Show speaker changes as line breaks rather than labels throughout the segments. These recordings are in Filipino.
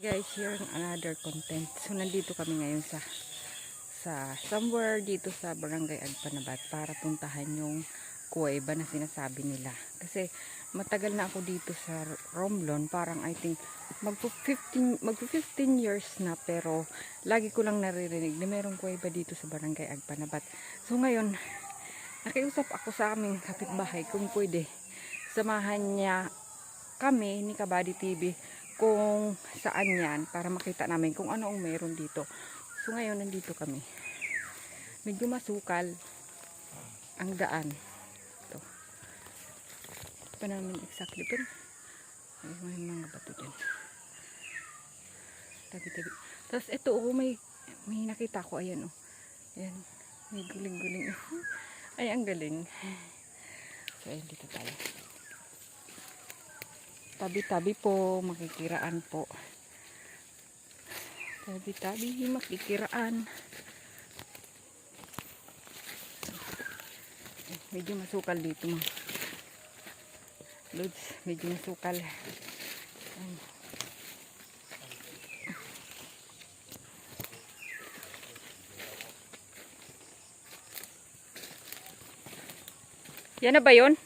Guys, sharing another content. So, nandito kami ngayon sa sa somewhere dito sa Barangay Agpanabat para puntahan yung kuweba na sinasabi nila. Kasi matagal na ako dito sa Romblon, parang I think magpo 15 magpo 15 years na pero lagi ko lang naririnig na merong kuweba dito sa Barangay Agpanabat. So ngayon, nakiusap ako sa aming kapitbahay kung pwede samahan niya kami ni Kabady TV kung saan yan para makita namin kung ano ang meron dito. So ngayon nandito kami. Medyo masukal ang daan. Ito. Ito namin exactly pero ay, may mga bato dyan. Tabi-tabi. Tapos ito oh, may may nakita ko ayan oh. Ayan. May guling-guling. Ay, ang galing. So, ayan dito tayo. Tabi-tabi po, makikiraan po. Tabi-tabi, makikiraan. Medyo masukal dito mo. Lods, medyo masukal. Ayan. Yan na ba yun?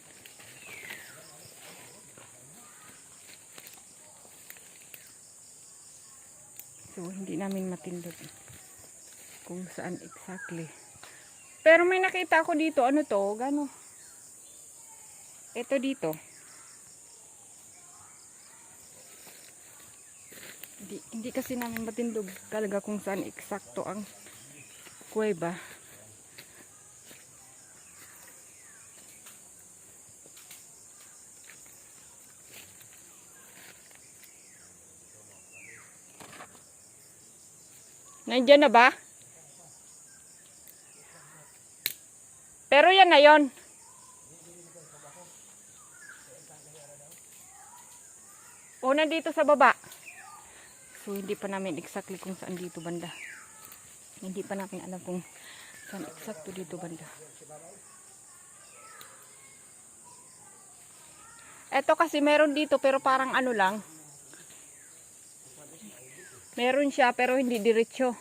So, hindi namin matindog kung saan exactly. Pero may nakita ako dito. Ano to? Gano? Ito dito. Hindi, hindi kasi namin matindog talaga kung saan eksakto ang kuweba. Nandiyan na ba? Pero yan na yon. O, nandito sa baba. So, hindi pa namin exactly kung saan dito banda. Hindi pa namin alam kung saan exacto dito banda. Eto kasi meron dito pero parang ano lang. Meron siya pero hindi diretso.